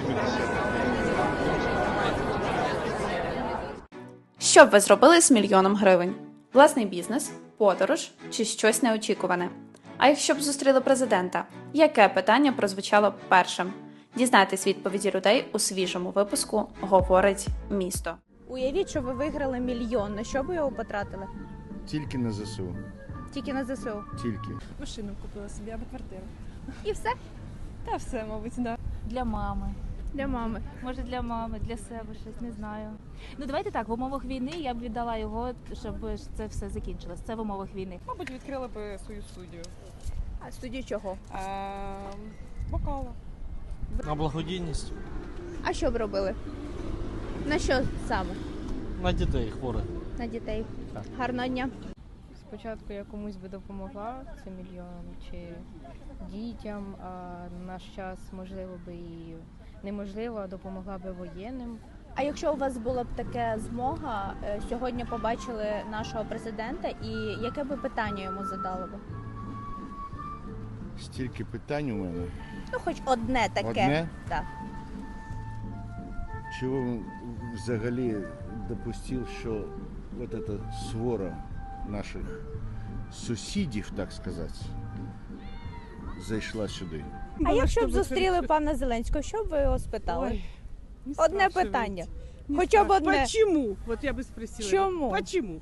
80. Що б ви зробили з мільйоном гривень? Власний бізнес, подорож чи щось неочікуване? А якщо б зустріли президента, яке питання прозвучало першим? Дізнайтесь відповіді людей у свіжому випуску Говорить місто. Уявіть, що ви виграли мільйон. На що ви його потратили? Тільки на ЗСУ. Тільки на ЗСУ. Тільки. Машину купила собі або квартиру. І все Та все, мабуть, да. Для мами. Для мами. Може для мами, для себе щось не знаю. Ну давайте так, в умовах війни я б віддала його, щоб це все закінчилось. Це в умовах війни. Мабуть, відкрила би свою студію. А студію чого? А, бокала. На благодійність А що б робили? На що саме? на дітей хворих. На дітей. Так. Гарного дня. Спочатку я комусь би допомогла цим мільйоном чи дітям, а на наш час можливо би і неможливо, допомогла би воєнним. А якщо у вас була б така змога, е, сьогодні побачили нашого президента, і яке би питання йому задали би? Стільки питань у мене. Ну, хоч одне таке. Одне? Так. Чего он взагалі допустил, що вот эта свора наших сусідів, так сказати, зайшла сюди. А якщо б зустріли пана Зеленського, що б ви його спитали? Ой, Одне питання. Не Хоча б одне. Почему? Вот я бы спросила. Чому? Почему?